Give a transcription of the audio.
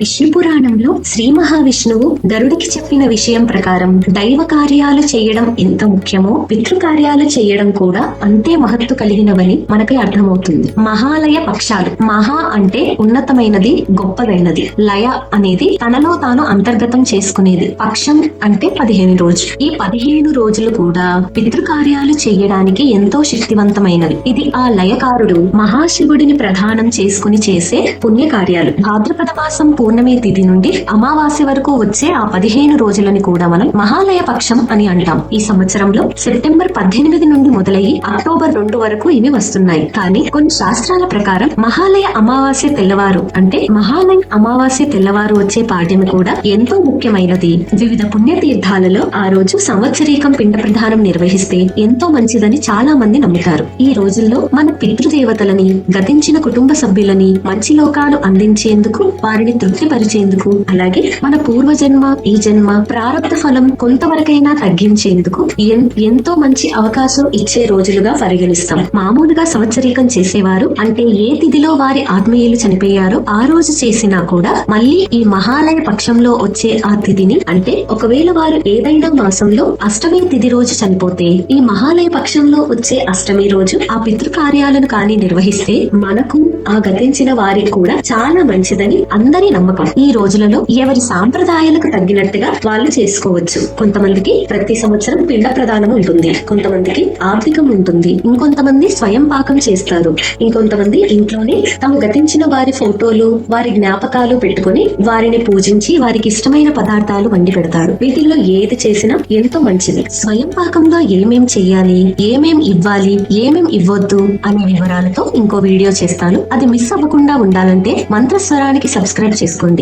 విష్ణు పురాణంలో శ్రీ మహావిష్ణువు గరుడికి చెప్పిన విషయం ప్రకారం దైవ కార్యాలు చేయడం ఎంత ముఖ్యమో పితృ కార్యాలు చేయడం కూడా అంతే మహత్తు కలిగినవని మనకి అర్థమవుతుంది. మహాలయ పక్షాలు మహా అంటే ఉన్నతమైనది గొప్పదైనది. లయ అనేది తనలో తాను అంతర్గతం చేసుకునేది. పక్షం అంటే పదిహేను రోజులు. ఈ పదిహేను రోజులు కూడా పితృ కార్యాలు చేయడానికి ఎంతో శక్తివంతమైనవి. ఇది ఆ లయకారుడు మహాశివుడిని ప్రధానం చేసుకుని చేసే పుణ్య కార్యాలు భాద్రపద మాసం పౌర్ణమి తిథి నుండి అమావాస్య వరకు వచ్చే ఆ పదిహేను రోజులని కూడా మనం మహాలయ పక్షం అని అంటాం. ఈ సంవత్సరంలో సెప్టెంబర్ పద్దెనిమిది నుండి మొదలయ్యి అక్టోబర్ రెండు వరకు ఇవి వస్తున్నాయి. కానీ కొన్ని శాస్త్రాల ప్రకారం మహాలయ అమావాస్య తెల్లవారు అంటే మహాలయ అమావాస్య తెల్లవారు వచ్చే పాడ్యమి కూడా ఎంతో ముఖ్యమైనది. వివిధ పుణ్యతీర్థాలలో ఆ రోజు సంవత్సరీకం పిండ ప్రధానం నిర్వహిస్తే ఎంతో మంచిదని చాలా మంది నమ్ముతారు. ఈ రోజుల్లో మన పితృదేవతలని గతించిన కుటుంబ సభ్యులని మంచి లోకాలు అందించేందుకు వారిని తృప్తిపరిచేందుకు అలాగే మన పూర్వజన్మ ఈ జన్మ ప్రారంభ ఫలం కొంతవరకైనా తగ్గించేందుకు ఎంతో మంచి అవకాశం ఇచ్చే రోజులుగా పరిగణిస్తాం. మామూలుగా సంవత్సరీకం చేసేవారు అంటే ఏ తిథిలో వారి ఆత్మీయులు చనిపోయారో ఆ రోజు చేసినా కూడా మళ్ళీ ఈ మహాలయ పక్షంలో వచ్చే ఆ తిథిని అంటే ఒకవేళ వారు ఏదైనా మాసంలో అష్టమి తిథి రోజు చనిపోతే ఈ మహాలయ పక్షంలో వచ్చే అష్టమి రోజు ఆ పితృ కార్యాలను కానీ నిర్వహిస్తే మనకు ఆ గతించిన వారికి కూడా చాలా మంచిదని అందరి నమ్మకం. ఈ రోజులలో ఎవరి సాంప్రదాయాలకు తగ్గినట్టుగా వాళ్ళు చేసుకోవచ్చు. కొంతమందికి ప్రతి సంవత్సరం పిండ ప్రదానం ఉంటుంది. కొంతమందికి ఆర్థికం ఉంటుంది. ఇంకొంతమంది స్వయం పాకం చేస్తారు. ఇంకొంతమంది ఇంట్లోనే తాము గతించిన వారి ఫోటోలు వారి జ్ఞాపకాలు పెట్టుకొని వారిని పూజించి వారికి ఇష్టమైన పదార్థాలు వండి పెడతారు. వీటిల్లో ఏది చేసినా ఎంతో మంచిది. స్వయం పాకంలో ఏమేం చెయ్యాలి ఏమేం ఇవ్వాలి ఏమేం ఇవ్వద్దు అనే వివరాలతో ఇంకో వీడియో చేస్తాను. అది మిస్ అవ్వకుండా ఉండాలంటే మంత్రస్వరానికి సబ్స్క్రైబ్ చేసుకోండి. escondido.